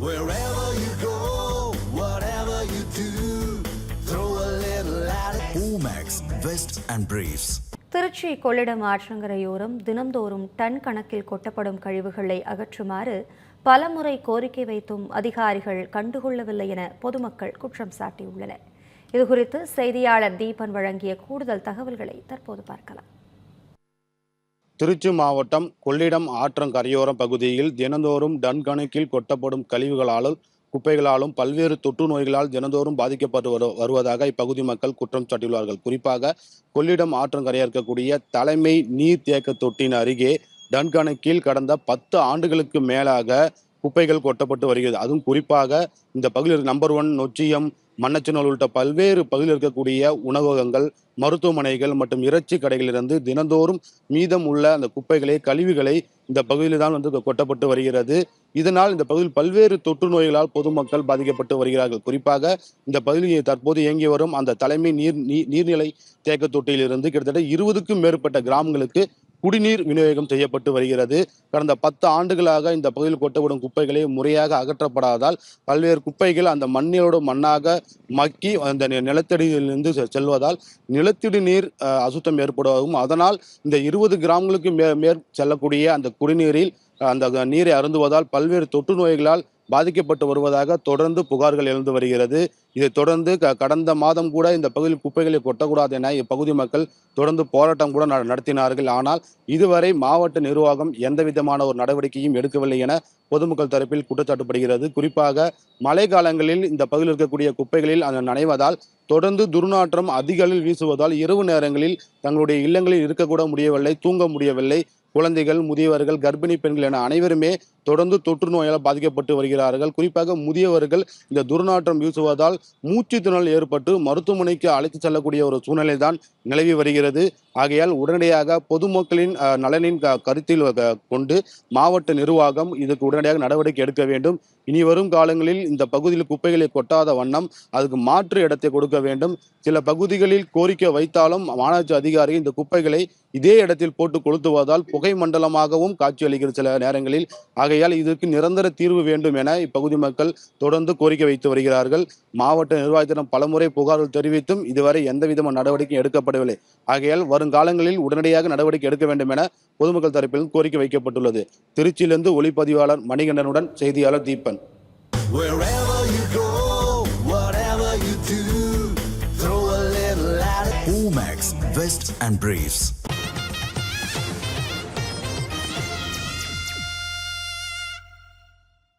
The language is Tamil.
Wherever you go, whatever you do, throw a little at it. Omax, Vest and Briefs. Trichy Kollidam ஆற்றங்கரையோரம் தினம்தோறும் டன் கணக்கில் கொட்டப்படும் கழிவுகளை அகற்றுமாறு பலமுறை கோரிக்கை வைத்தும் அதிகாரிகள் கண்டுகொள்ளவில்லை என பொதுமக்கள் குற்றம் சாட்டியுள்ளனர் இதுகுறித்து செய்தியாளர் தீபன் வழங்கிய கூடுதல் தகவல்களை தற்போது பார்க்கலாம் திருச்சி மாவட்டம் கொள்ளிடம் ஆற்றங்கரையோரம் பகுதியில் தினந்தோறும் டன் கணக்கில் கொட்டப்படும் கழிவுகளாலும் குப்பைகளாலும் பல்வேறு தொற்று நோய்களால் தினந்தோறும் பாதிக்கப்பட்டு வரு வருவதாக இப்பகுதி மக்கள் குற்றம் சாட்டியுள்ளார்கள். குறிப்பாக கொள்ளிடம் ஆற்றங்கரையா இருக்கக்கூடிய தலைமை நீர் தேக்க தொட்டின் அருகே டன் கணக்கில் கடந்த பத்து ஆண்டுகளுக்கு மேலாக குப்பைகள் கொட்டப்பட்டு வருகிறது. அதுவும் குறிப்பாக இந்த பகுதியில் நம்பர் ஒன் நொச்சியம் மண்ணச்சநூல் உள்ளிட்ட பல்வேறு பகுதியில் இருக்கக்கூடிய உணவகங்கள் மருத்துவமனைகள் மற்றும் இறைச்சி கடைகளிலிருந்து தினந்தோறும் மீதம் உள்ள அந்த குப்பைகளை கழிவுகளை இந்த பகுதியில் தான் வந்து கொட்டப்பட்டு வருகிறது. இதனால் இந்த பகுதியில் பல்வேறு தொற்று நோய்களால் பொதுமக்கள் பாதிக்கப்பட்டு வருகிறார்கள். குறிப்பாக இந்த பகுதியில் தற்போது இயங்கி வரும் அந்த தலைமை நீர் நீ- நீர்நிலை தேக்க தொட்டியிலிருந்து கிட்டத்தட்ட இருபதுக்கும் மேற்பட்ட கிராமங்களுக்கு குடிநீர் விநியோகம் செய்யப்பட்டு வருகிறது. கடந்த பத்து ஆண்டுகளாக இந்த பகுதியில் கொட்டப்படும் குப்பைகளை முறையாக அகற்றப்படாதால் பல்வேறு குப்பைகள் அந்த மண்ணிலோடு மண்ணாக மக்கி அந்த நிலத்தடியிலிருந்து செ- செல்வதால் நிலத்தடி நீர் அசுத்தம் ஏற்படுவதாகவும் அதனால் இந்த இருபது கிராமங்களுக்கு மே மேற் செல்லக்கூடிய அந்த குடிநீரில் அந்த நீரை அருந்துவதால் பல்வேறு தொற்று நோய்களால் பாதிக்கப்பட்டு வருவதாக தொடர்ந்து புகார்கள் எழுந்து வருகிறது. இதை தொடர்ந்து க- கடந்த மாதம் கூட இந்த பகுதியில் குப்பைகளை கொட்டக்கூடாது என இப்பகுதி மக்கள் தொடர்ந்து போராட்டம் கூட நடத்தினார்கள். ஆனால் இதுவரை மாவட்ட நிர்வாகம் எந்த விதமான ஒரு நடவடிக்கையும் எடுக்கவில்லை என பொதுமக்கள் தரப்பில் குற்றச்சாட்டுப்படுகிறது. குறிப்பாக மழை காலங்களில் இந்த பகுதியில் இருக்கக்கூடிய குப்பைகளில் அந்த நனைவதால் தொடர்ந்து துர்நாற்றம் அதிக அளவில் வீசுவதால் இரவு நேரங்களில் தங்களுடைய இல்லங்களில் இருக்கக்கூட முடியவில்லை தூங்க முடியவில்லை. குழந்தைகள் முதியவர்கள் கர்ப்பிணி பெண்கள் என அனைவருமே தொடர்ந்து தொற்று நோயால் பாதிக்கப்பட்டு வருகிறார்கள். குறிப்பாக முதியவர்கள் இந்த துர்நாற்றம் வீசுவதால் மூச்சு திணறல் ஏற்பட்டு மருத்துவமனைக்கு அழைத்து செல்லக்கூடிய ஒரு சூழ்நிலை தான் நிலவி வருகிறது. ஆகையால் உடனடியாக பொதுமக்களின் நலனின் கருத்தில் கொண்டு மாவட்ட நிர்வாகம் இதுக்கு உடனடியாக நடவடிக்கை எடுக்க வேண்டும். இனி வரும் காலங்களில் இந்த பகுதியில் குப்பைகளை கொட்டாத வண்ணம் அதுக்கு மாற்று இடத்தை கொடுக்க வேண்டும். சில பகுதிகளில் கோரிக்கை வைத்தாலும் மாநகராட்சி அதிகாரி இந்த குப்பைகளை இதே இடத்தில் போட்டு கொளுத்துவதால் புகை மண்டலமாகவும் காட்சியளிக்கிற சில நேரங்களில். ஆகையால் இதற்கு நிரந்தர தீர்வு வேண்டும் என இப்பகுதி மக்கள் தொடர்ந்து கோரிக்கை வைத்து வருகிறார்கள் மாவட்ட நிர்வாகத்திடம் பலமுறை புகார்கள் தெரிவித்தும் இதுவரை எந்த விதமான நடவடிக்கையும் எடுக்கப்படவில்லை ஆகையால் வருங்காலங்களில் உடனடியாக நடவடிக்கை எடுக்க வேண்டும் என பொதுமக்கள் தரப்பில் கோரிக்கை வைக்கப்பட்டுள்ளது திருச்சியிலிருந்து ஒளிப்பதிவாளர் மணிகண்டனுடன் செய்தியாளர் Deepan. Omax, Vest and Briefs.